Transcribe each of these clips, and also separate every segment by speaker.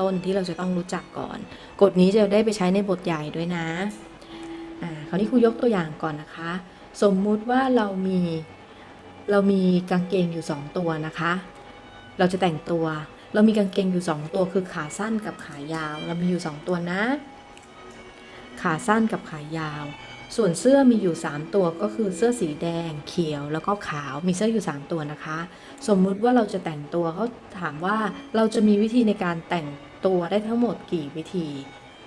Speaker 1: ต้นที่เราจะต้องรู้จักก่อน กฎนี้จะได้ไปใช้ในบทใหญ่ด้วยนะอ่าคราวนี้ครูยกตัวอย่างก่อนนะคะ สมมุติว่าเรามีเรามีกางเกงอยู่สองตัวนะคะ เราจะแต่งตัว เรามีกางเกงอยู่สองตัวคือขาสั้นกับขายาว เรามีอยู่สองตัวนะ ขาสั้นกับขายาว ส่วนเสื้อมีอยู่ 3 ตัวก็คือเสื้อสีแดง เขียวแล้วก็ขาวมีเสื้ออยู่ 3 ตัวนะคะ สมมุติว่าเราจะแต่งตัวเขาถามว่าเราจะมีวิธีในการแต่งตัวได้ทั้งหมดกี่วิธี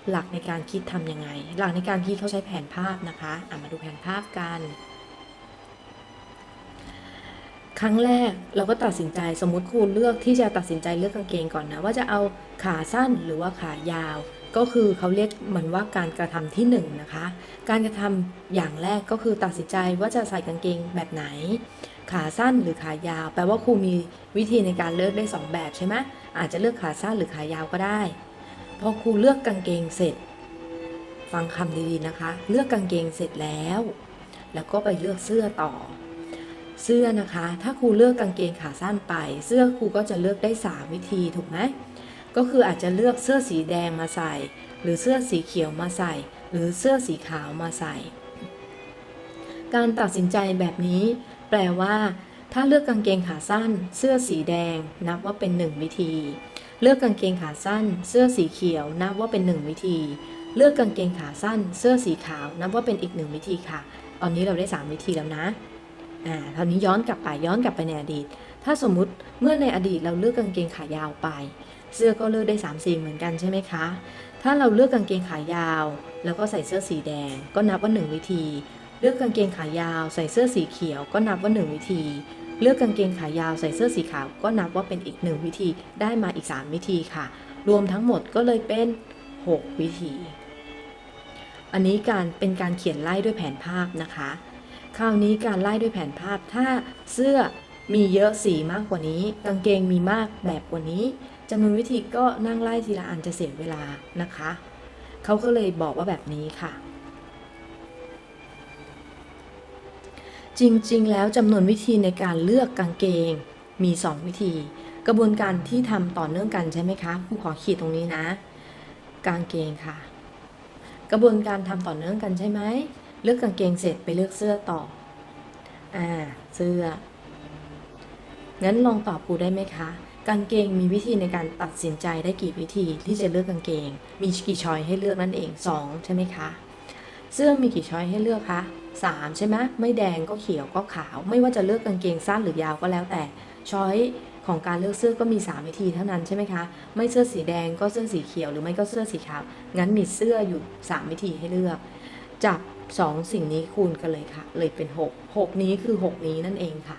Speaker 1: หลักในการคิดทำยังไง หลักในการคิดเขาใช้แผนภาพนะคะอะมาดูแผนภาพกันครั้งแรกเราก็ตัดสินใจสมมุติครูเลือกที่จะตัดสินใจเลือกกางเกงก่อนนะ ว่าจะเอาขาสั้นหรือว่าขายาว ก็คือเขาเรียกเหมือนว่าการกระทำที่หนึ่งนะคะ การกระทำอย่างแรกก็คือตัดสินใจว่าจะใส่กางเกงแบบไหน ขาสั้นหรือขายาว แปลว่าครูมีวิธีในการเลือกได้ 2 แบบใช่ไหมอาจจะเลือกขาสั้นหรือขายาวก็ได้ พอครูเลือกกางเกงเสร็จ ฟังคำดีๆนะคะ เลือกกางเกงเสร็จแล้ว แล้วก็ไปเลือกเสื้อต่อ เสื้อนะคะ ถ้าครูเลือกกางเกงขาสั้นไป เสื้อครูก็จะเลือกได้ 3 วิธีถูกไหม ก็คืออาจจะเลือกเสื้อสีแดงมาใส่ หรือเสื้อสีเขียวมาใส่ หรือเสื้อสีขาวมาใส่ การตัดสินใจแบบนี้ แปลว่า ถ้าเลือกกางเกงขาสั้น เสื้อสีแดง นับว่าเป็น1วิธี เลือกกางเกงขาสั้น เสื้อสีเขียว นับว่าเป็น1วิธี เลือกกางเกงขาสั้น เสื้อสีขาว นับว่าเป็นอีกหนึ่งวิธีค่ะ ตอนนี้เราได้ 3 วิธีแล้วนะอ่าคราวนี้ย้อนกลับไปย้อนกลับไปในอดีต ถ้าสมมุติเมื่อในอดีตเราเลือกกางเกงขายาวไป เสื้อก็เลือกได้3สีเหมือนกันใช่ไหมคะ ถ้าเราเลือกกางเกงขายาว แล้วก็ใส่เสื้อสีแดง ก็นับว่า 1 วิธี เลือกกางเกงขายาว ใส่เสื้อสีเขียว ก็นับว่า 1 วิธี เลือกกางเกงขายาวใส่เสื้อสีขาว ก็นับว่าเป็นอีก 1 วิธี ได้มาอีก 3 วิธีค่ะ รวมทั้งหมดก็เลยเป็น 6 วิธี อันนี้การเป็นการเขียนไล่ด้วยแผนภาพนะคะ คราวนี้การไล่ด้วยแผนภาพถ้าเสื้อมีเยอะสีมากกว่านี้ กางเกงมีมากแบบกว่านี้ จำนวนวิธีก็นั่งไล่ทีละอันจะเสียเวลานะคะ เขาก็เลยบอกว่าแบบนี้ค่ะ จริงๆ แล้วจำนวนวิธีในการเลือกกางเกงมี 2 วิธี กระบวนการที่ทำต่อเนื่องกันใช่ไหมคะครูขอขีดตรงนี้นะ กางเกงค่ะ กระบวนการทำต่อเนื่องกันใช่ไหมเลือกกางเกงเสร็จไปเลือกเสื้อต่ออ่าเสื้องั้นลองตอบครูได้ไหมคะ กางเกงมีวิธีในการตัดสินใจได้กี่วิธีที่จะเลือกกางเกง มีกี่ช้อยให้เลือกนั่นเอง 2 ใช่ไหมคะ เสื้อมีกี่ช้อยให้เลือกคะ 3 ใช่ไหมไม่แดงก็เขียวก็ขาว ไม่ว่าจะเลือกกางเกงสั้นหรือยาวก็แล้วแต่ช้อยของการเลือกเสื้อก็มี 3 วิธีเท่านั้นใช่ไหมคะ ไม่เสื้อสีแดงก็เสื้อสีเขียวหรือไม่ก็เสื้อสีขาว งั้นมีเสื้ออยู่ 3 วิธีให้เลือก จับ 2 สิ่งนี้คูณกันเลยค่ะ เลยเป็น 6 6 นี้คือ 6 นี้นั่นเองค่ะ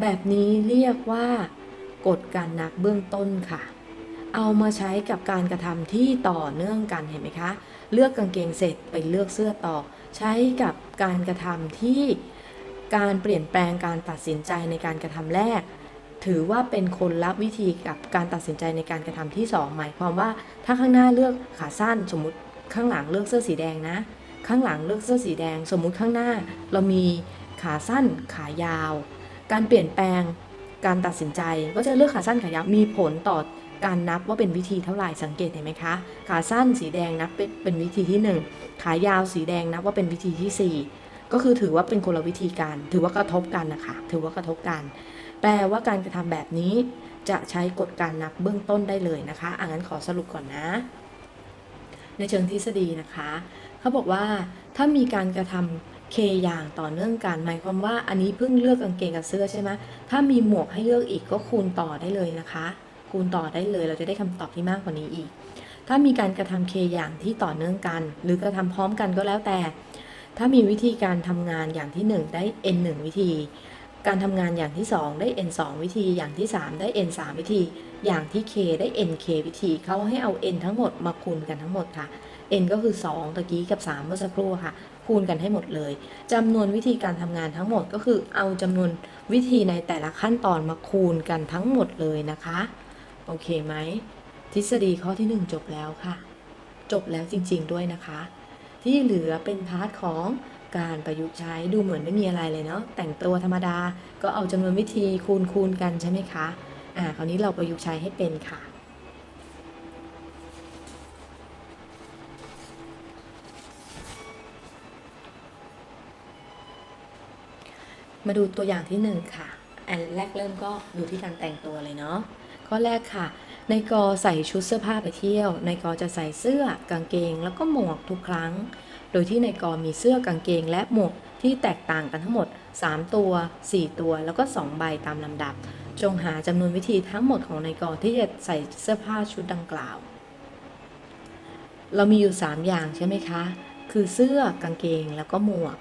Speaker 1: แบบนี้เรียกว่า กฎการนับเบื้องต้นค่ะ เอามาใช้กับการกระทำที่ต่อเนื่องกันเห็นไหมคะ เลือกกางเกงเสร็จไปเลือกเสื้อต่อ ใช้กับการกระทำที่การเปลี่ยนแปลงการตัดสินใจในการกระทำแรก ถือว่าเป็นคนละวิธีกับการตัดสินใจในการกระทำที่ 2 หมายความว่าถ้าข้างหน้าเลือกขาสั้นสมมติข้างหลังเลือกเสื้อสีแดงนะ ข้างหลังเลือกเสื้อสีแดง สมมุติข้างหน้า เรามีขาสั้นขายาว การเปลี่ยนแปลง การตัดสินใจก็จะเลือกขาสั้นขายาวมีผลต่อการนับว่าเป็นวิธีเท่าไหร่สังเกตเห็นไหมคะ ขาสั้นสีแดงนับเป็นวิธีที่ 1 ขายาวสีแดงนับว่าเป็นวิธีที่ 4 ก็คือถือว่าเป็นคนละวิธีการ ถือว่ากระทบกันนะคะ ถือว่ากระทบกัน แปลว่าการกระทำแบบนี้ จะใช้กฎการนับเบื้องต้นได้เลยนะคะอะงั้นขอสรุปก่อนนะ ในเชิงทฤษฎีนะคะ เขาบอกว่าถ้ามีการกระทำ เคอย่างต่อเนื่องกันหมายความว่าอันนี้เพิ่งเลือกกางเกงกับเสื้อใช่ไหมถ้ามีหมวกให้เลือกอีกก็คูณต่อได้เลยนะคะ คูณต่อได้เลย เราจะได้คำตอบที่มากกว่านี้อีก ถ้ามีการกระทำเคอย่างที่ต่อเนื่องกัน หรือกระทำพร้อมกันก็แล้วแต่ ถ้ามีวิธีการทำงานอย่างที่ 1 ได้ n 1 วิธี การทำงานอย่างที่ 2 ได้ n 2 วิธี อย่างที่ 3 ได้ n 3 วิธี อย่างที่ k ได้ n k วิธีเขาให้เอา n ทั้งหมดมาคูณกันทั้งหมดค่ะ n ก็คือ 2 ตะกี้กับ 3 เมื่อสักครู่ค่ะ คูณกันให้หมดเลยจำนวนวิธีการทำงานทั้งหมดก็คือเอาจำนวนวิธีในแต่ละขั้นตอนมาคูณกันทั้งหมดเลยนะคะ โอเคไหม ทฤษฎีข้อที่ 1 จบแล้วค่ะ จบแล้วจริงๆด้วยนะคะ ที่เหลือเป็นพาร์ทของการประยุกต์ใช้ดูเหมือนไม่มีอะไรเลยเนาะแต่งตัวธรรมดาก็เอาจำนวนวิธีคูณคูณกันใช่ไหมคะอ่าคราวนี้เราประยุกต์ใช้ให้เป็นค่ะ มาดูตัวอย่างที่หนึ่งค่ะ อันแรกเริ่มก็ดูที่การแต่งตัวเลยเนาะข้อแรกค่ะ ในกอใส่ชุดเสื้อผ้าไปเที่ยว ในกอจะใส่เสื้อกางเกง แล้วก็หมวกทุกครั้ง โดยที่ในกอมีเสื้อกางเกงและหมวกที่แตกต่างกันทั้งหมด 3 ตัว 4 ตัว แล้วก็ 2 ใบตามลำดับ จงหาจำนวนวิธีทั้งหมดของในกอที่จะใส่เสื้อผ้าชุดดังกล่าว เรามีอยู่ 3 อย่างใช่ไหมคะ คือเสื้อกางเกงแล้วก็หมวก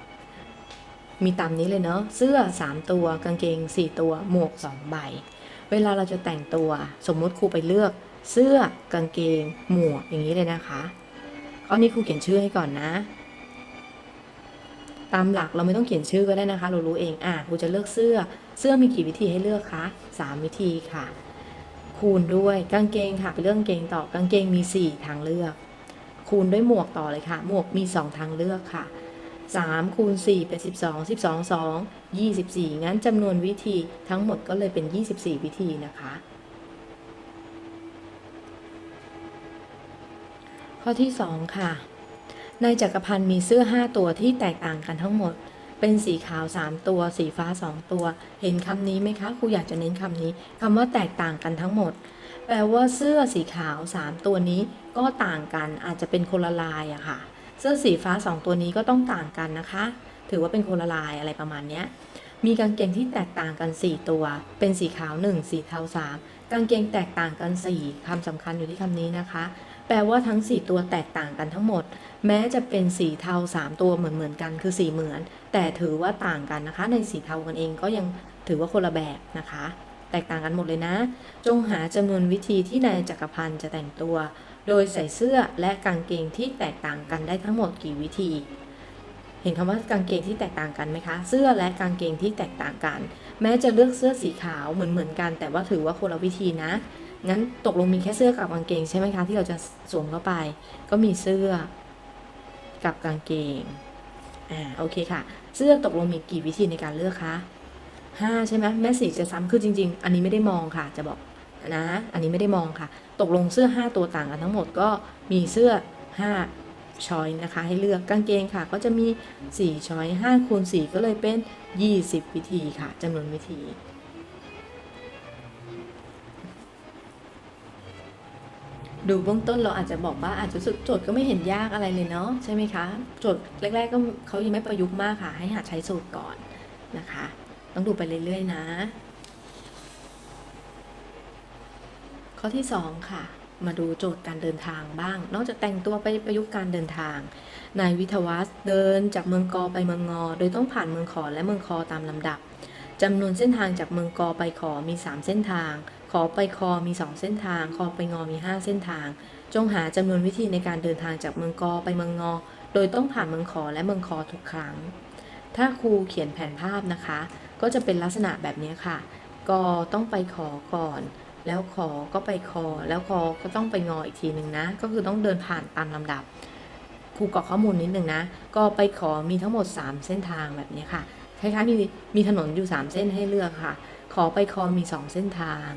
Speaker 1: มีตามนี้เลยเนาะเสื้อ 3 ตัว กางเกง 4 ตัว หมวก 2 ใบ เวลาเราจะแต่งตัว สมมุติครูไปเลือก เสื้อกางเกง หมวกอย่างนี้เลยนะคะข้อนี้ครูเขียนชื่อให้ก่อนนะ ตามหลักเราไม่ต้องเขียนชื่อก็ได้นะคะ เรารู้เองอะครูจะเลือกเสื้อ เสื้อมีกี่วิธีให้เลือกคะ3 วิธีค่ะ คูณด้วยกางเกงค่ะไปเลือกกางเกงต่อกางเกงมี 4 ทางเลือก คูณด้วยหมวกต่อเลยค่ะ หมวกมี 2 ทางเลือกค่ะ 3คูณ4เป็น 12 12 2 24 งั้นจำนวนวิธีทั้งหมดก็เลยเป็น 24 วิธีนะคะ ข้อที่ 2 ค่ะนายจักรพันธ์มีเสื้อ 5 ตัวที่แตกต่างกันทั้งหมด เป็นสีขาว 3 ตัว สีฟ้า 2 ตัว เห็นคำนี้ไหมคะ ครูอยากจะเน้นคำนี้คำว่าแตกต่างกันทั้งหมด แปลว่าเสื้อสีขาว 3 ตัวนี้ก็ต่างกันอาจจะเป็นคนละลายอะค่ะ สื้อสีฟ้า 2 ตัวนี้ก็ต้องต่างกันนะคะ ถือว่าเป็นคนละลายอะไรประมาณนี้มีกางเกงที่แตกต่างกัน 4 ตัว เป็นสีขาว 1 สีเทา3กางเกงแตกต่างกัน 4คำสำคัญอยู่ที่คำนี้นะคะ แปลว่าทั้ง 4 ตัวแตกต่างกันทั้งหมด แม้จะเป็นสีเทา 3 ตัวเหมือนเหมือนๆกัน คือสีเหมือน แต่ถือว่าต่างกันนะคะ ในสีเทากันเองก็ยังถือว่าคนละแบบนะคะ แตกต่างกันหมดเลยนะ จงหาจำนวนวิธีที่นายจักรพันธ์จะแต่งตัว โดยใส่เสื้อและกางเกงที่แตกต่างกันได้ทั้งหมดกี่วิธี เห็นคำว่ากางเกงที่แตกต่างกันไหมคะ เสื้อและกางเกงที่แตกต่างกัน แม้จะเลือกเสื้อสีขาวเหมือนเหมือนๆกัน แต่ว่าถือว่าคนละวิธีนะ งั้นตกลงมีแค่เสื้อกับกางเกงใช่ไหมคะที่เราจะสวมเข้าไป ก็มีเสื้อกับกางเกง อ่า โอเคค่ะ เสื้อตกลงมีกี่วิธีในการเลือกคะห้าใช่ไหมแม่สีจะซ้ำคือจริง ๆ อันนี้ไม่ได้มองค่ะ จะบอก นะ อันนี้ไม่ได้มองค่ะ ตกลงเสื้อ 5 ตัวต่างกันทั้งหมดก็มีเสื้อ 5 ช้อยนะคะ ให้เลือกกางเกงค่ะ ก็จะมี 4 ช้อย5คูณ4ก็เลยเป็น 20 วิธีค่ะจำนวนวิธีดูเบื้องต้นเราอาจจะบอกว่าอาจจะสึกโจทย์ก็ไม่เห็นยากอะไรเลยเนาะใช่ไหมคะโจทย์แรก ๆ ก็เขายังไม่ประยุกต์มากค่ะ ให้หัดใช้สูตรก่อนนะคะ ต้องดูไปเรื่อย ๆ นะ ข้อที่ 2 ค่ะ มาดูโจทย์การเดินทางบ้าง นอกจากแต่งตัวไปประยุกต์การเดินทาง นายวิทวัฒน์เดินจากเมืองกอไปเมืองงอ โดยต้องผ่านเมืองขอและเมืองคอตามลำดับจำนวนเส้นทางจากเมืองกอไปขอมี 3 เส้นทาง ขอไปคอมี 2 เส้นทาง คอไปงอมี 5 เส้นทาง จงหาจำนวนวิธีในการเดินทางจากเมืองกอไปเมืองงอ โดยต้องผ่านเมืองขอและเมืองคอทุกครั้ง ถ้าครูเขียนแผนภาพนะคะ ก็จะเป็นลักษณะแบบนี้ค่ะ กอต้องไปขอก่อน แล้วขอก็ไปคอ แล้วคอก็ต้องไปงออีกทีหนึ่งนะ ก็คือต้องเดินผ่านตามลำดับครูกรอกข้อมูลนิดหนึ่งนะ ก็ไปขอมีทั้งหมด 3 เส้นทางแบบนี้ค่ะคล้ายๆมีมีถนนอยู่ 3 เส้นให้เลือกค่ะ ขอไปคอมี 2 เส้นทาง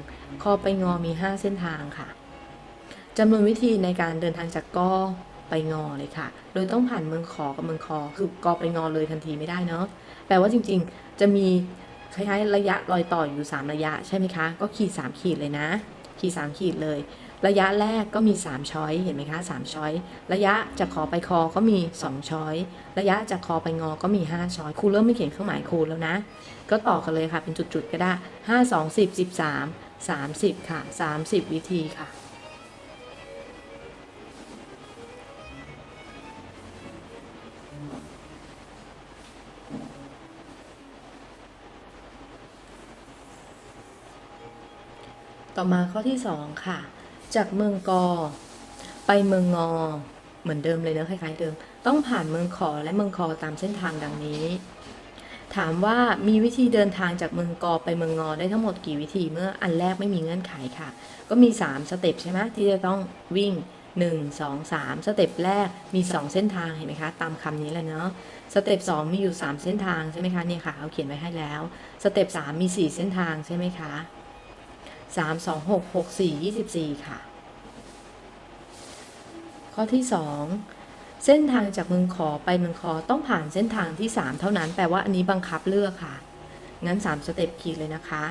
Speaker 1: คอไปงอมี 5 เส้นทางค่ะจำนวนวิธีในการเดินทางจากกอไปงอเลยค่ะ โดยต้องผ่านเมืองขอกับเมืองคอ คือกอไปงอเลยทันทีไม่ได้เนาะ แปลว่าจริงๆ จะมี คล้ายๆระยะรอยต่ออยู่ 3 ระยะใช่ไหมคะ ก็ขีด 3 ขีดเลยนะ ขีด 3 ขีดเลย ระยะแรกก็มี 3 ช้อยเห็นไหมคะ3ช้อยระยะจากคอไปคอก็มี 2 ช้อยระยะจากคอไปงอก็มี 5 ช้อยครูเริ่มไม่เขียนเครื่องหมายครูแล้วนะ ก็ต่อกันเลยค่ะเป็นจุดๆก็ได้ 5 2 10 13 30 ค่ะ 30 วิธีค่ะ ต่อมาข้อที่ 2 ค่ะ จากเมืองกอ ไปเมืองงอ เหมือนเดิมเลยเนอะคล้ายๆเดิม ต้องผ่านเมืองขอและเมืองคอตามเส้นทางดังนี้ ถามว่ามีวิธีเดินทางจากเมืองกอไปเมืองงอได้ทั้งหมดกี่วิธีเมื่ออันแรกไม่มีเงื่อนไขค่ะ ก็มี 3 สเต็ปใช่ไหมที่จะต้องวิ่ง 1 2 3 สเต็ปแรกมี 2 เส้นทางเห็นไหมคะ ตามคำนี้เลยเนาะสเต็ป2มีอยู่ 3 เส้นทางใช่ไหมคะเนี่ยค่ะเขาเขียนไว้ให้แล้ว สเต็ป3มี 4 เส้นทางใช่ไหมคะ สามสองหกหกสี่ยี่สิบสี่ค่ะ ข้อที่สองเส้นทางจากเมืองขอไปเมืองคอต้องผ่านเส้นทางที่สามเท่านั้น แปลว่าอันนี้บังคับเลือกค่ะ งั้น 3 สเต็ปขีดเลยนะคะ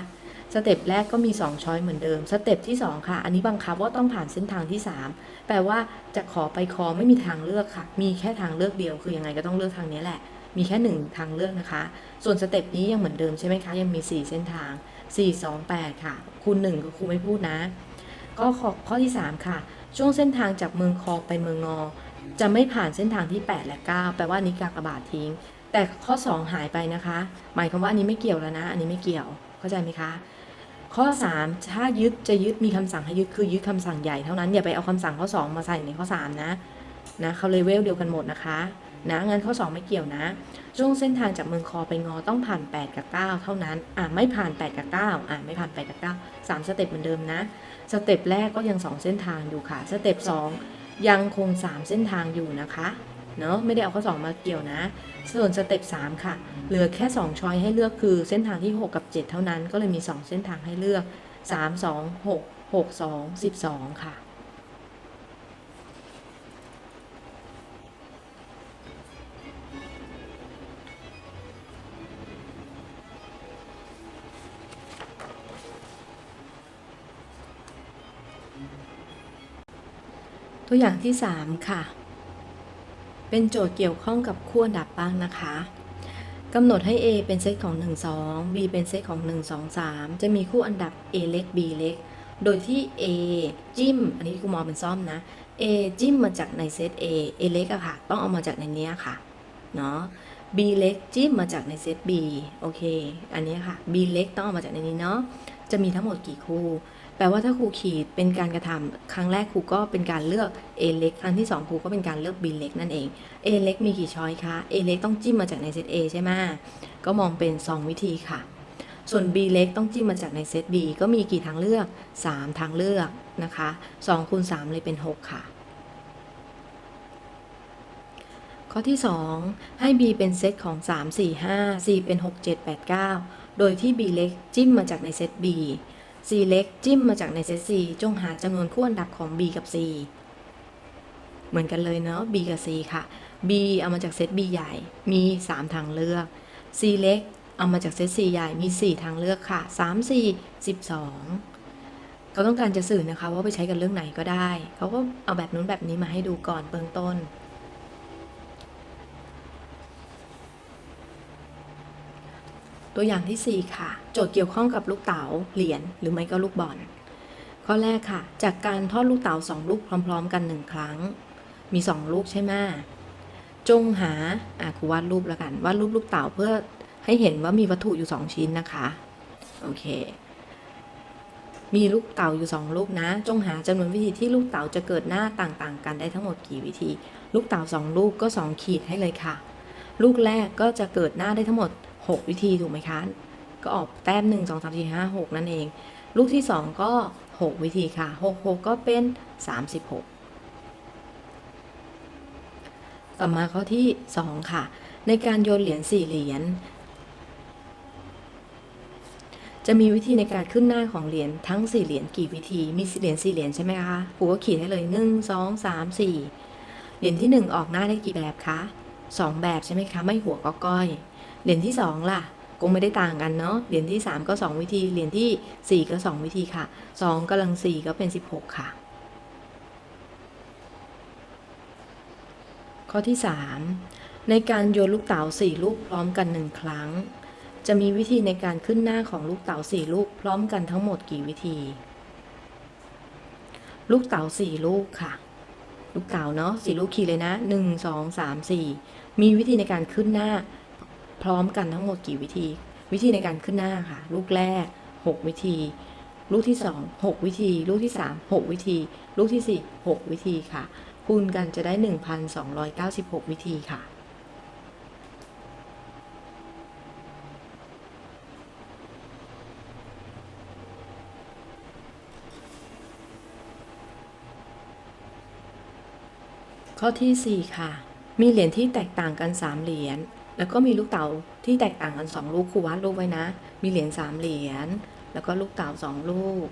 Speaker 1: สเต็ปแรกก็มี 2 ช้อยเหมือนเดิม สเต็ปที่ 2 ค่ะ อันนี้บังคับว่าต้องผ่านเส้นทางที่ 3 แปลว่าจะขอไปคอไม่มีทางเลือกค่ะ มีแค่ทางเลือกเดียว คือยังไงก็ต้องเลือกทางนี้แหละมีแค่ 1 ทางเลือกนะคะ ส่วนสเต็ปนี้ยังเหมือนเดิมใช่ไหมคะ ยังมี 4 เส้นทาง 4 2 8 ค่ะ คูณ1ก็ครูไม่พูดนะ ก็ข้อข้อที่ 3 ค่ะ ช่วงเส้นทางจากเมืองคองไปเมืองงอ จะไม่ผ่านเส้นทางที่ 8 และ 9 แปลว่านี้กากบาททิ้ง แต่ข้อ 2 หายไปนะคะ หมายความว่าอันนี้ไม่เกี่ยวแล้วนะ อันนี้ไม่เกี่ยว เข้าใจไหมคะ ข้อ 3 ถ้ายึดจะยึดมีคำสั่งให้ยึดคือยึดคำสั่งใหญ่เท่านั้นอย่าไปเอาคำสั่งข้อ 2 มาใส่ในข้อ 3 นะนะเขาเลเวลเดียวกันหมดนะคะ นะงั้นข้อ 2 ไม่เกี่ยวนะ ช่วงเส้นทางจากเมืองคอไปงอต้องผ่าน 8 กับ 9 เท่านั้น อ่าไม่ผ่าน 8 กับ 9 อ่าไม่ผ่าน 8 กับ 9 3 สเต็ปเหมือนเดิมนะ สเต็ปแรกก็ยัง 2 เส้นทางอยู่ค่ะ สเต็ป2ยังคง 3 เส้นทางอยู่นะคะเนาะไม่ได้เอาข้อ 2 มาเกี่ยวนะ ส่วนสเต็ป3ค่ะ เหลือแค่ 2 ช้อยให้เลือกคือเส้นทางที่ 6 กับ 7 เท่านั้น ก็เลยมี 2 เส้นทางให้เลือก 3 2 6 6 2 12 ค่ะ ตัวอย่างที่ 3 ค่ะ เป็นโจทย์เกี่ยวข้องกับขั้วดับบ้างนะคะกำหนดให้ A เป็นเซตของ 1 2 B เป็นเซตของ 1 2 3 จะมีคู่อันดับ A เล็ก B เล็ก โดยที่ A จิ้ม อันนี้ครูมองเป็นซ่อมนะ A จิ้มมาจากในเซต A A เล็กอะค่ะ ต้องเอามาจากในนี้ค่ะ เนาะ B เล็กจิ้มมาจากในเซต B โอเค อันนี้ค่ะ B เล็กต้องเอามาจากในนี้เนาะ จะมีทั้งหมดกี่คู่ แปลว่าถ้าครูขีดเป็นการกระทำครั้งแรกครูก็เป็นการเลือก A เล็กครั้งที่ 2 ครูก็เป็นการเลือก B เล็กนั่นเอง A เล็กมีกี่ช้อยคะ A เล็กต้องจิ้มมาจากในเซต A ใช่ไหมก็มองเป็น 2 วิธีค่ะ ส่วน B เล็กต้องจิ้มมาจากในเซต B ก็มีกี่ทางเลือก 3 ทางเลือกนะคะ2คูณ3เลยเป็น 6 ค่ะ ข้อที่ 2 ให้ B เป็นเซตของ 3 4 5 C เป็น 6 7 8 9 โดยที่ B เล็กจิ้มมาจากในเซต B C เล็กจิ้มมาจากในเซต C จงหาจำนวนคู่อันดับของ B กับ C เหมือนกันเลยเนาะ B กับ C ค่ะ B เอามาจากเซต B ใหญ่ มี 3 ทางเลือก C เล็กเอามาจากเซต C ใหญ่ มี 4 ทางเลือกค่ะ 3 4 12 เขาต้องการจะสื่อนะคะว่าไปใช้กันเรื่องไหนก็ได้ เขาก็เอาแบบนู้นแบบนี้มาให้ดูก่อนเบื้องต้น ตัวอย่างที่ 4 ค่ะ โจทย์เกี่ยวข้องกับลูกเต๋าเหรียญหรือไม่ก็ลูกบอลข้อแรกค่ะ จากการทอดลูกเต๋า2ลูกพร้อม ๆ กัน 1 ครั้ง มี 2 ลูกใช่ไหมจงหาอะครูวาดรูปแล้วกันวาดรูปลูกเต๋าเพื่อให้เห็นว่ามีวัตถุอยู่ 2 ชิ้นนะคะ โอเค มีลูกเต๋าอยู่ 2 ลูกนะ จงหาจำนวนวิธีที่ลูกเต๋าจะเกิดหน้าต่างๆ กันได้ทั้งหมดกี่วิธี ลูกเต๋า2ลูกก็ 2 ขีดให้เลยค่ะ ลูกแรกก็จะเกิดหน้าได้ทั้งหมด 6 วิธีถูกไหมคะ ก็ออกแต้ม 1 2 3 4 5 6 นั่นเอง ลูกที่ 2 ก็ 6 วิธีค่ะ 6 6 ก็เป็น 36 ต่อมาข้อที่ 2 ค่ะ ในการโยนเหรียญ4เหรียญจะมีวิธีในการขึ้นหน้าของเหรียญทั้ง4เหรียญกี่วิธี มีเหรียญ4เหรียญใช่ไหมคะครูก็ขีดให้เลย 1 2 3 4 เหรียญที่ 1 ออกหน้าได้กี่แบบคะ 2 แบบใช่ไหมคะ ไม่หัวก็ก้อย เหรียญที่ 2 ล่ะคงไม่ได้ต่างกันเนาะเหรียญที่ 3 ก็ 2 วิธี เหรียญที่ 4 ก็ 2 วิธีค่ะ 2กำลัง 4 ก็เป็น 16 ค่ะ ข้อที่ 3 ในการโยนลูกเต๋า4 ลูกพร้อมกัน 1 ครั้ง จะมีวิธีในการขึ้นหน้าของลูกเต๋า4 ลูกพร้อมกันทั้งหมดกี่วิธี ลูกเต๋า4 ลูกค่ะ ลูกเต๋าเนาะ4ลูกขี่เลยนะ 1 2 3 4 มีวิธีในการขึ้นหน้า พร้อมกันทั้งหมดกี่วิธี วิธีในการขึ้นหน้าค่ะ ลูกแรก 6 วิธี ลูกที่ 2 6 วิธี ลูกที่ 3 6 วิธี ลูกที่ 4 6 วิธีค่ะ คูณกันจะได้ 1,296 วิธีค่ะข้อที่ 4 ค่ะ มีเหรียญที่แตกต่างกัน 3 เหรียญ แล้วก็มีลูกเต๋าที่แตกต่างกัน 2 ลูกครูวาดรูปไว้นะ มีเหรียญ3เหรียญ แล้วก็ลูกเต๋า2 ลูก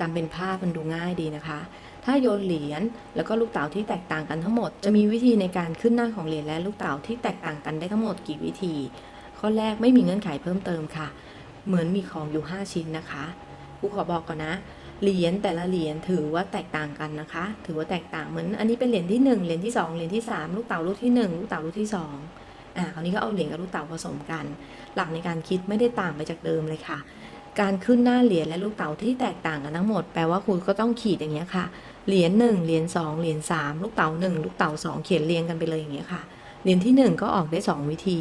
Speaker 1: จำเป็นภาพมันดูง่ายดีนะคะ ถ้าโยนเหรียญแล้วก็ลูกเต๋าที่แตกต่างกันทั้งหมด จะมีวิธีในการขึ้นหน้าของเหรียญและลูกเต๋าที่แตกต่างกันได้ทั้งหมดกี่วิธี ข้อแรกไม่มีเงื่อนไขเพิ่มเติมค่ะ เหมือนมีของอยู่ 5 ชิ้นนะคะครูขอบอกก่อนนะ เหรียญแต่ละเหรียญถือว่าแตกต่างกันนะคะ ถือว่าแตกต่างเหมือนอันนี้เป็นเหรียญที่ 1 เหรียญที่ 2 เหรียญที่ 3 ลูกเต๋าลูกที่ 1 ลูกเต๋าลูกที่ 2อ่าคราวนี้ก็เอาเหรียญกับลูกเต๋าผสมกัน หลักในการคิดไม่ได้ต่างไปจากเดิมเลยค่ะ การขึ้นหน้าเหรียญและลูกเต๋าที่แตกต่างกันทั้งหมดแปลว่าครูก็ต้องขีดอย่างเงี้ยค่ะ เหรียญหนึ่งเหรียญสองเหรียญสามลูกเต๋าหนึ่งลูกเต๋าสองเขียนเรียงกันไปเลยอย่างเงี้ยค่ะ เหรียญที่หนึ่งก็ออกได้สองวิธี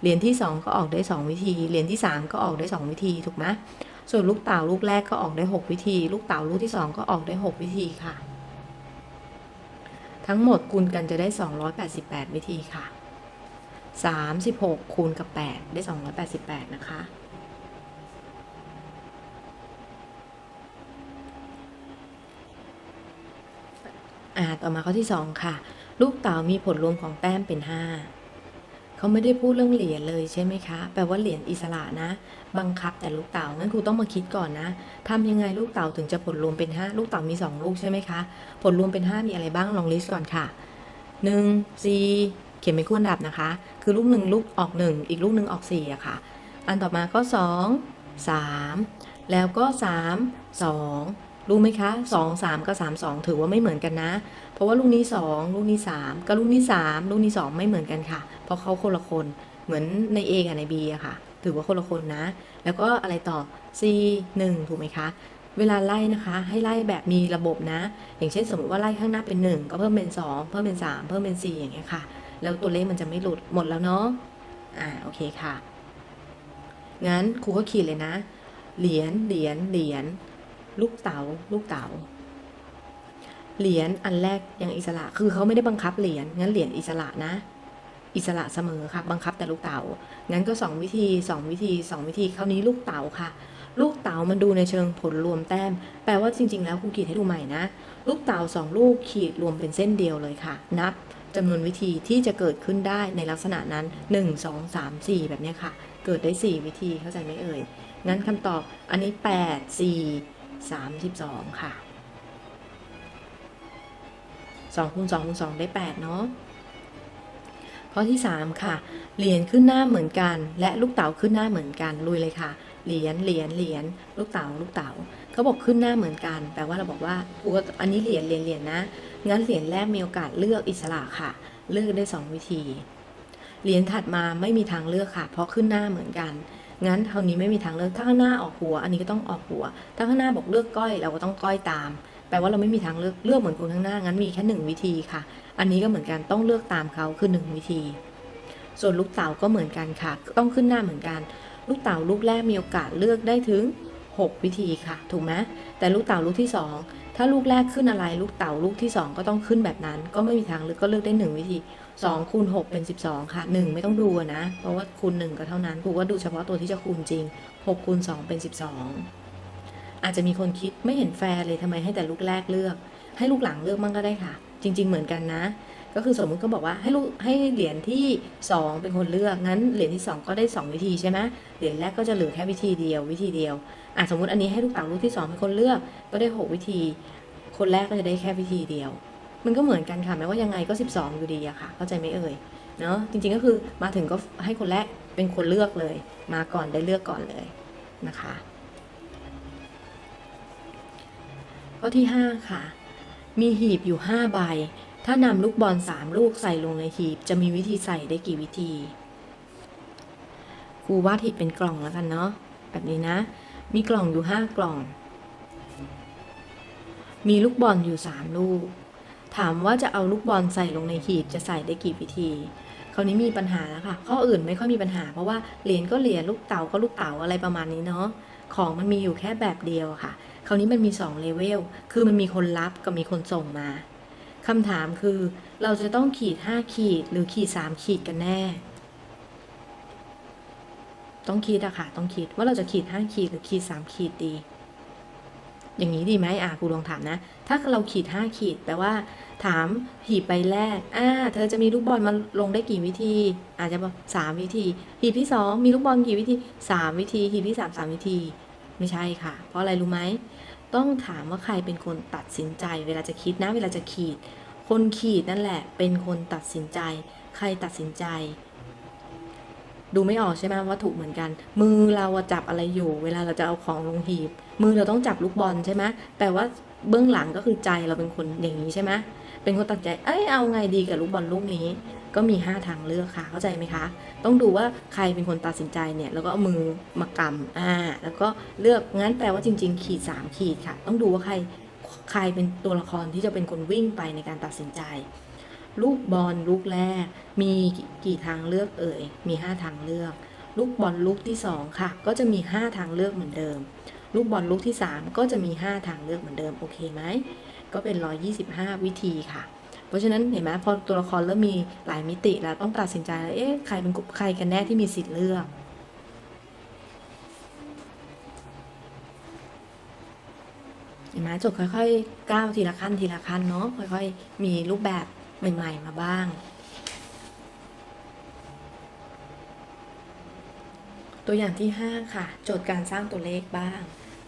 Speaker 1: เหรียญที่สองก็ออกได้สองวิธี เหรียญที่สามก็ออกได้สองวิธีถูกไหม ส่วนลูกเต๋าลูกแรกก็ออกได้หกวิธี ลูกเต๋าลูกที่สองก็ออกได้หกวิธีค่ะ ทั้งหมดคูณกันจะได้ 288 วิธีค่ะ 36 คูณกับ 8 ได้ 288 นะคะ อ่า ต่อมาข้อที่ 2 ค่ะ ลูกเต๋ามีผลรวมของแต้มเป็น 5 เขาไม่ได้พูดเรื่องเหรียญเลยใช่ไหมคะ แปลว่าเหรียญอิสระนะ บังคับแต่ลูกเต๋างั้นครูต้องมาคิดก่อนนะทำยังไงลูกเต๋าถึงจะผลรวมเป็น 5 ลูกเต๋ามี 2 ลูกใช่ไหมคะ ผลรวมเป็น 5 มีอะไรบ้างลองลิสต์ก่อนค่ะ 1 4 เขียนเป็นคู่อันดับนะคะ คือลูกหนึ่งลูกออก 1 อีกลูกหนึ่งออก4อะค่ะ อันต่อมาก็ 2 3 แล้วก็ 3 2 รู้ไหมคะ2 3กับ3 2ถือว่าไม่เหมือนกันนะ เพราะว่าลูกนี้2ลูกนี้3กับลูกนี้3ลูกนี้2ไม่เหมือนกันค่ะ เพราะเขาคนละคนเหมือนใน A กับใน B อะค่ะ ถือว่าคนละคนนะ แล้วก็อะไรต่อ C 1 ถูกไหมคะ เวลาไล่นะคะ ให้ไล่แบบมีระบบนะ อย่างเช่นสมมติว่าไล่ข้างหน้าเป็น 1 ก็เพิ่มเป็น 2 เพิ่มเป็น 3 เพิ่มเป็น 4 อย่างเงี้ยค่ะ แล้วตัวเลขมันจะไม่หลุดหมดแล้วเนาะอ่าโอเคค่ะ งั้นครูก็ขีดเลยนะ เหรียญเหรียญเหรียญ ลูกเต๋าลูกเต๋าเหรียญอันแรกยังอิสระ คือเขาไม่ได้บังคับเหรียญงั้นเหรียญอิสระนะ อิสระเสมอค่ะ บังคับแต่ลูกเต๋างั้นก็ 2 วิธี 2 วิธี 2 วิธีคราวนี้ลูกเต๋าค่ะ ลูกเต๋ามันดูในเชิงผลรวมแต้ม แปลว่าจริง ๆ แล้วครูขีดให้ดูใหม่นะ ลูกเต๋าสองลูกขีดรวมเป็นเส้นเดียวเลยค่ะ นับจำนวนวิธีที่จะเกิดขึ้นได้ในลักษณะนั้น 1 2 3 4 แบบนี้ค่ะ เกิดได้ 4 วิธีเข้าใจไหมเอ่ยงั้นคำตอบอันนี้ 8 4 32 ค่ะ2คูณ2คูณ2ได้ 8 เนาะข้อที่ 3 ค่ะ เหรียญขึ้นหน้าเหมือนกัน และลูกเต๋าขึ้นหน้าเหมือนกันลุยเลยค่ะ เหรียญเหรียญเหรียญลูกเต๋าลูกเต๋าเขาบอกขึ้นหน้าเหมือนกัน แปลว่าเราบอกว่าอันนี้เหรียญเหรียญเหรียญนะ งั้นเหรียญแรกมีโอกาสเลือกอิสระค่ะ เลือกได้ 2 วิธี เหรียญถัดมาไม่มีทางเลือกค่ะ เพราะขึ้นหน้าเหมือนกัน งั้นคราวนี้ไม่มีทางเลือกถ้าข้างหน้าออกหัว อันนี้ก็ต้องออกหัว ถ้าข้างหน้าบอกเลือกก้อยเราก็ต้องก้อยตาม แปลว่าเราไม่มีทางเลือกเลือกเหมือนคนข้างหน้างั้นมีแค่หนึ่งวิธีค่ะ อันนี้ก็เหมือนกันต้องเลือกตามเขาคือหนึ่งวิธี ส่วนลูกเต๋าก็เหมือนกันค่ะ ต้องขึ้นหน้าเหมือนกัน ลูกเต๋าลูกแรกมีโอกาสเลือกได้ถึง 6 วิธีค่ะ ถูกไหมแต่ลูกเต๋าลูกที่ 2 ถ้าลูกแรกขึ้นอะไร ลูกเต่าลูกที่ 2 ก็ต้องขึ้นแบบนั้น ก็ไม่มีทางเลือกก็เลือกได้ 1 วิธี2คูณ6เป็น 12 ค่ะ 1 ไม่ต้องดูนะ เพราะว่าคูณ1ก็เท่านั้นครูก็ดูเฉพาะตัวที่จะคูณจริง6คูณ2เป็น 12 อาจจะมีคนคิดไม่เห็นแฟร์เลยทำไมให้แต่ลูกแรกเลือก ให้ลูกหลังเลือกมั่งก็ได้ค่ะ จริง ๆ เหมือนกันนะ ก็คือสมมุติก็บอกว่าให้ลูกให้เหรียญที่ 2 เป็นคนเลือกงั้นเหรียญที่ 2 ก็ได้ 2 วิธีใช่ไหมเหรียญแรกก็จะเหลือแค่วิธีเดียววิธีเดียวอะสมมติอันนี้ให้ลูกเต๋าลูกที่ 2 เป็นคนเลือกก็ได้ 6 วิธี คนแรกก็จะได้แค่วิธีเดียว มันก็เหมือนกันค่ะแม้ว่ายังไงก็ 12 อยู่ดีอะค่ะ เข้าใจไหมเอ่ยเนาะจริงๆก็คือมาถึงก็ให้คนแรกเป็นคนเลือกเลย มาก่อนได้เลือกก่อนเลยนะคะข้อที่ 5 ค่ะ มีหีบอยู่ 5 ใบ ถ้านำลูกบอล3ลูกใส่ลงในหีบ จะมีวิธีใส่ได้กี่วิธี ครูวาดหีบเป็นกล่องแล้วกันเนาะ แบบนี้นะ มีกล่องอยู่5กล่อง มีลูกบอลอยู่3ลูก ถามว่าจะเอาลูกบอลใส่ลงในหีบจะใส่ได้กี่วิธีคราวนี้มีปัญหาแล้วค่ะ ข้ออื่นไม่ค่อยมีปัญหา เพราะว่าเหรียญก็เหรียญลูกเต๋าก็ลูกเต๋าอะไรประมาณนี้เนาะ ของมันมีอยู่แค่แบบเดียวค่ะ คราวนี้มันมี2เลเวล คือมันมีคนรับกับมีคนส่งมา คำถามคือเราจะต้องขีด 5 ขีดหรือขีด 3 ขีดกันแน่ ต้องคิดอะค่ะ ต้องคิดว่าเราจะขีด 5 ขีดหรือขีด 3 ขีดดี อย่างนี้ดีไหมอะครูลองถามนะ ถ้าเราขีด 5 ขีดแปลว่า ถามหีบใบแรกอ่าเธอจะมีลูกบอลมาลงได้กี่วิธี อาจจะบอกสามวิธี หีบที่ 2 มีลูกบอลกี่วิธี 3 วิธี หีบที่ 3 3 วิธี ไม่ใช่ค่ะ เพราะอะไรรู้ไหม ต้องถามว่าใครเป็นคนตัดสินใจ เวลาจะคิดนะ เวลาจะขีด คนขีดนั่นแหละ เป็นคนตัดสินใจ ใครตัดสินใจ ดูไม่ออกใช่ไหมว่าถูกเหมือนกัน มือเราจับอะไรอยู่ เวลาเราจะเอาของลงหีบ มือเราต้องจับลูกบอลใช่ไหมแต่ว่าเบื้องหลังก็คือใจเราเป็นคนอย่างนี้ใช่ไหมเป็นคนตัดใจ เอ้ยเอาไงดีกับลูกบอลลูกนี้ ก็มี 5 ทางเลือกค่ะ เข้าใจไหมคะ ต้องดูว่าใครเป็นคนตัดสินใจเนี่ย แล้วก็เอามือมากำอ่า แล้วก็เลือก งั้นแปลว่าจริง ๆ ขีด 3 ขีดค่ะ ต้องดูว่าใคร ใครเป็นตัวละครที่จะเป็นคนวิ่งไปในการตัดสินใจ ลูกบอลลูกแรก มีกี่ทางเลือกเอ่ย มี 5 ทางเลือก ลูกบอลลูกที่ 2 ค่ะ ก็จะมี 5 ทางเลือกเหมือนเดิม ลูกบอลลูกที่ 3 ก็จะมี 5 ทางเลือกเหมือนเดิม โอเคไหม ก็เป็น 125 วิธีค่ะ เพราะฉะนั้นเห็นไหมพอตัวละครเริ่มมีหลายมิติแล้วต้องตัดสินใจแล้วเอ๊ะใครเป็นกลุ่มใครกันแน่ที่มีสิทธิ์เลือกเห็นไหมจดค่อยๆก้าวทีละขั้นทีละขั้นเนาะค่อยๆ มีรูปแบบใหม่ๆมาบ้าง ตัวอย่างที่ 5 ค่ะ โจทย์การสร้างตัวเลขบ้าง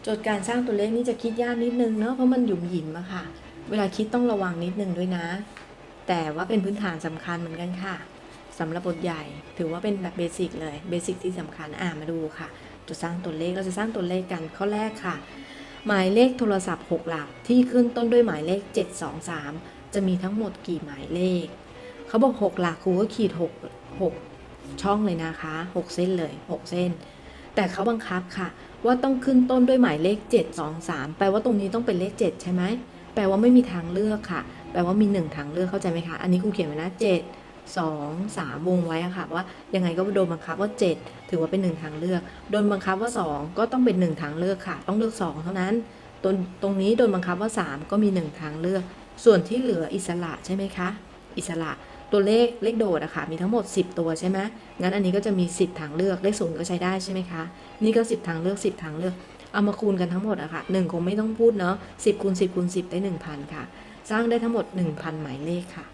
Speaker 1: โจทย์การสร้างตัวเลขนี่จะคิดยากนิดนึงเนาะเพราะมันหยุ่มหยิมอะค่ะ เวลาคิดต้องระวังนิดนึงด้วยนะ แต่ว่าเป็นพื้นฐานสำคัญเหมือนกันค่ะสำหรับบทใหญ่ ถือว่าเป็นแบบเบสิกเลยเบสิกที่สำคัญอ่ามาดูค่ะจะสร้างตัวเลขเราจะสร้างตัวเลขกันข้อแรกค่ะ หมายเลขโทรศัพท์ 6 หลักที่ขึ้นต้นด้วยหมายเลข 723 จะมีทั้งหมดกี่หมายเลขเขาบอก 6 หลักครูก็ขีด 6 6 ช่องเลยนะคะ 6 เส้นเลย 6 เส้น แต่เขาบังคับค่ะ ว่าต้องขึ้นต้นด้วยหมายเลข 723 แปลว่าตรงนี้ต้องเป็นเลข 7 ใช่ไหม แปลว่าไม่มีทางเลือกค่ะ แปลว่ามี 1 ทางเลือกเข้าใจไหมคะ อันนี้ครูเขียนไว้นะ 7 2 3 วงไว้ค่ะ ว่ายังไงก็โดนบังคับว่า 7 ถือว่าเป็น 1 ทางเลือก โดนบังคับว่า 2 ก็ต้องเป็น 1 ทางเลือกค่ะ ต้องเลือก 2 เท่านั้นตรงตรงนี้โดนบังคับว่า 3 ก็มี 1 ทางเลือก ส่วนที่เหลืออิสระใช่ไหมคะ อิสระตัวเลขเลขโดดอะค่ะมีทั้งหมด 10 ตัวใช่ไหมงั้นอันนี้ก็จะมี 10 ทางเลือกเลขศูนย์ก็ใช้ได้ใช่ไหมคะ นี่ก็ 10 ทางเลือก 10 ทางเลือก เอามาคูณกันทั้งหมดอะค่ะหนึ่งคงไม่ต้องพูดเนาะ10คูณ10คูณ10ได้1,000ค่ะ สร้างได้ทั้งหมด1,000หมายเลขค่ะ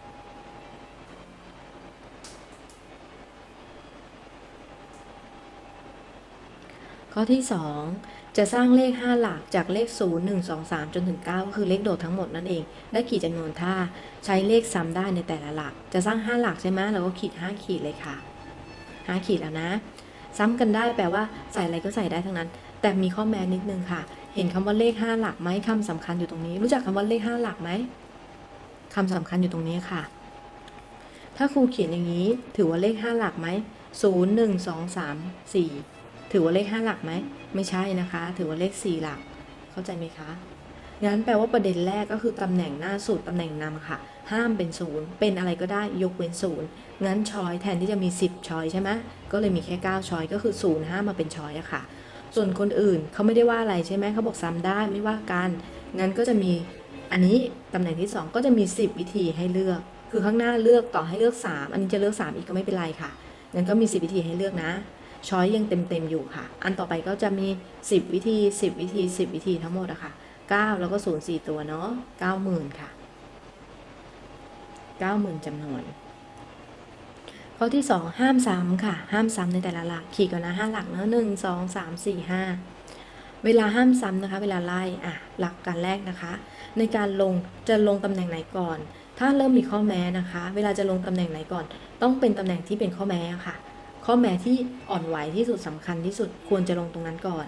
Speaker 1: ข้อที่ 2 จะสร้างเลข 5 หลักจากเลข 0 1 2 3 จนถึง9ก็คือเลขโดดทั้งหมดนั่นเอง ได้กี่จำนวนท่า ใช้เลขซ้ำได้ในแต่ละหลัก จะสร้าง 5 หลักใช่ไหมเราก็ขีด 5 ขีดเลยค่ะ 5 ขีดแล้วนะ ซ้ำกันได้แปลว่าใส่อะไรก็ใส่ได้ทั้งนั้น แต่มีข้อแม้นิดนึงค่ะ เห็นคำว่าเลข 5 หลักไหมคำสำคัญอยู่ตรงนี้ รู้จักคำว่าเลข 5 หลักไหมคำสำคัญอยู่ตรงนี้ค่ะ ถ้าครูเขียนอย่างนี้ ถือว่าเลข 5 หลักไหม0 1 2 3 4ถือว่าเลข 5 หลักไหมไม่ใช่นะคะ ถือว่าเลข 4 หลัก เข้าใจไหมคะงั้นแปลว่าประเด็นแรกก็คือตำแหน่งหน้าสุดตำแหน่งนำค่ะ ห้ามเป็นศูนย์เป็นอะไรก็ได้ยกเว้นศูนย์งั้นชอยแทนที่จะมี 10ชอยใช่ไหมก็เลยมีแค่ 9ชอยก็คือศูนย์ห้ามมาเป็นชอยอะค่ะ ส่วนคนอื่นเขาไม่ได้ว่าอะไรใช่ไหมเขาบอกซ้ำได้ไม่ว่ากันงั้นก็จะมีอันนี้ตำแหน่งที่ 2 ก็จะมี 10 วิธีให้เลือก คือข้างหน้าเลือกต่อให้เลือก 3 อันนี้จะเลือก 3 อีกก็ไม่เป็นไรค่ะงั้นก็มี 10 วิธีให้เลือกนะช้อยยังเต็มๆอยู่ค่ะ อันต่อไปก็จะมี 10 วิธี 10 วิธี 10 วิธีทั้งหมดอะค่ะ 9 แล้วก็0 4ตัวเนาะ90,000 ค่ะ 90,000จำนวน ข้อที่ 2 ห้ามซ้ำค่ะ ห้ามซ้ำในแต่ละหลัก ขีดก่อนนะ5หลักเนาะ1 2 3 4 5เวลาห้ามซ้ำนะคะ เวลาไล่อะหลักการแรกนะคะ ในการลงจะลงตำแหน่งไหนก่อน ถ้าเริ่มมีข้อแม้นะคะ เวลาจะลงตำแหน่งไหนก่อน ต้องเป็นตำแหน่งที่เป็นข้อแม้ค่ะ ข้อแม้ที่อ่อนไหวที่สุดสำคัญที่สุดควรจะลงตรงนั้นก่อน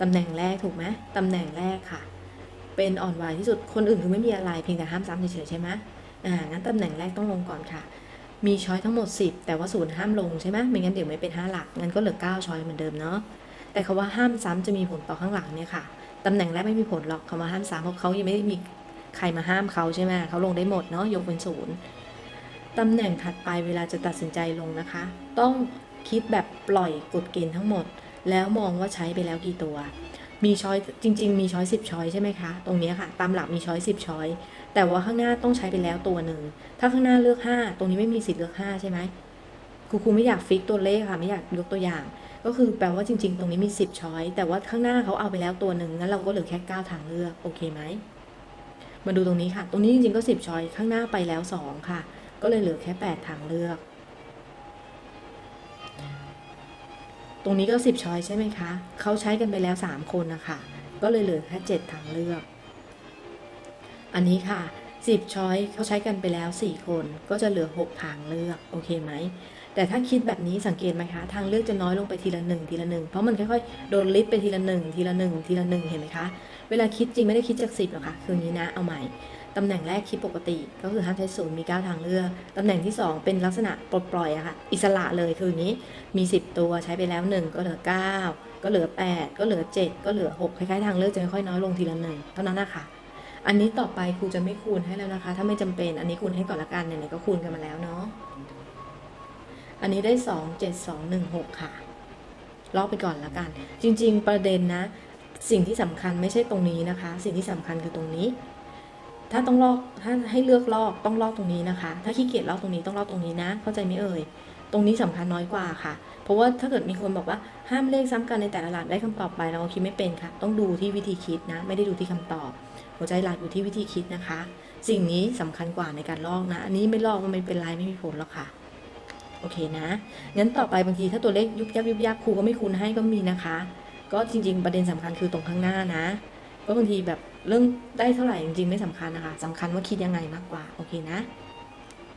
Speaker 1: ตำแหน่งแรกถูกไหมตำแหน่งแรกค่ะ เป็นอ่อนไหวที่สุดคนอื่นคือไม่มีอะไรเพียงแต่ห้ามซ้ำเฉยๆใช่ไหมอ่างั้นตำแหน่งแรกต้องลงก่อนค่ะ มีช้อยทั้งหมด 10 แต่ว่าศูนย์ห้ามลงใช่ไหมไม่งั้นเดี๋ยวไม่เป็น 5 หลัก งั้นก็เหลือ 9 ช้อยเหมือนเดิมเนาะ แต่คาว่าห้ามซ้ำจะมีผลต่อข้างหลังเนี่ยค่ะ ตำแหน่งแรกไม่มีผลหรอกคำว่าห้ามซ้ำเพราะเขายังไม่ได้มีใครมาห้ามเขาใช่ไหมเขาลงได้หมดเนาะ ยกเป็นศูนย์ตำแหน่งถัดไปเวลาจะตัดสินใจลงนะคะ ต้องคิดแบบปล่อยกฎเกณฑ์ทั้งหมด แล้วมองว่าใช้ไปแล้วกี่ตัว มีช้อยจริง ๆ มีช้อย10ช้อยใช่ไหมคะ ตรงนี้ค่ะ ตามหลักมีช้อย10ช้อยแต่ว่าข้างหน้าต้องใช้ไปแล้วตัวหนึ่ง ถ้าข้างหน้าเลือก 5 ตรงนี้ไม่มีสิทธิ์เลือก 5 ใช่ไหมครูครูไม่อยากฟิกตัวเลขค่ะ ไม่อยากยกตัวอย่าง ก็คือแปลว่าจริง ๆ ตรงนี้มี 10 ช้อย แต่ว่าข้างหน้าเขาเอาไปแล้วตัวหนึ่งงั้นเราก็เหลือแค่ 9 ทางเลือก โอเคไหม มาดูตรงนี้ค่ะ ตรงนี้จริงๆก็ 10 ช้อย ข้างหน้าไปแล้ว 2 ค่ะ ก็เลยเหลือแค่ 8 ทางเลือก ตรงนี้ก็ 10ช้อยใช่ไหมคะ เขาใช้กันไปแล้ว 3 คนนะคะ ก็เลยเหลือแค่7ทางเลือก อันนี้ค่ะ 10ช้อยเขาใช้กันไปแล้ว 4 คน ก็จะเหลือ 6 ทางเลือก โอเคไหม แต่ถ้าคิดแบบนี้สังเกตไหมคะ ทางเลือกจะน้อยลงไปทีละหนึ่งทีละหนึ่งเพราะมันค่อยๆ โดนลิฟต์ไปทีละหนึ่งทีละหนึ่งทีละหนึ่งเห็นไหมคะ เวลาคิดจริงไม่ได้คิดจากสิบหรอกค่ะ คืออย่างนี้นะ เอาใหม่ ตำแหน่งแรกคิดปกติ ก็คือห้ามใช้ศูนย์มี 9 ทางเลือก ตำแหน่งที่ 2 เป็นลักษณะปลดปล่อยอะค่ะอิสระเลยคืออย่างนี้มี 10 ตัวใช้ไปแล้ว 1 ก็เหลือ 9 ก็เหลือ 8 ก็เหลือ 7 ก็เหลือ 6 คล้ายๆทางเลือกจะค่อยๆน้อยลงทีละหนึ่งเท่านั้นนะคะ อันนี้ต่อไปครูจะไม่คูณให้แล้วนะคะ ถ้าไม่จำเป็นอันนี้คูณให้ก่อนละกันไหนๆก็คูณกันมาแล้วเนาะอันนี้ได้ 2 7 2 1 6 ค่ะลอกไปก่อนละกัน จริง ๆ ประเด็นนะ สิ่งที่สำคัญไม่ใช่ตรงนี้นะคะ สิ่งที่สำคัญคือตรงนี้ ถ้าต้องลอกถ้าให้เลือกลอกต้องลอกตรงนี้นะคะ ถ้าขี้เกียจลอกตรงนี้ต้องลอกตรงนี้นะ เข้าใจไหมเอ่ย ตรงนี้สำคัญน้อยกว่าค่ะ เพราะว่าถ้าเกิดมีคนบอกว่าห้ามเลขซ้ำกันในแต่ละหลักได้คำตอบไปเราคิดไม่เป็นค่ะ ต้องดูที่วิธีคิดนะ ไม่ได้ดูที่คำตอบ หัวใจหลักอยู่ที่วิธีคิดนะคะ สิ่งนี้สำคัญกว่าในการลอกนะ อันนี้ไม่ลอกก็ไม่เป็นไรไม่มีผลหรอกค่ะโอเคนะ งั้นต่อไปบางทีถ้าตัวเลขยุบยับยุบยับครูก็ไม่คูณให้ก็มีนะคะ ก็จริง ๆ ประเด็นสำคัญคือตรงข้างหน้านะ ก็บางทีแบบ เรื่องได้เท่าไหร่จริงๆไม่สำคัญนะคะสำคัญว่าคิดยังไงมากกว่า โอเคนะ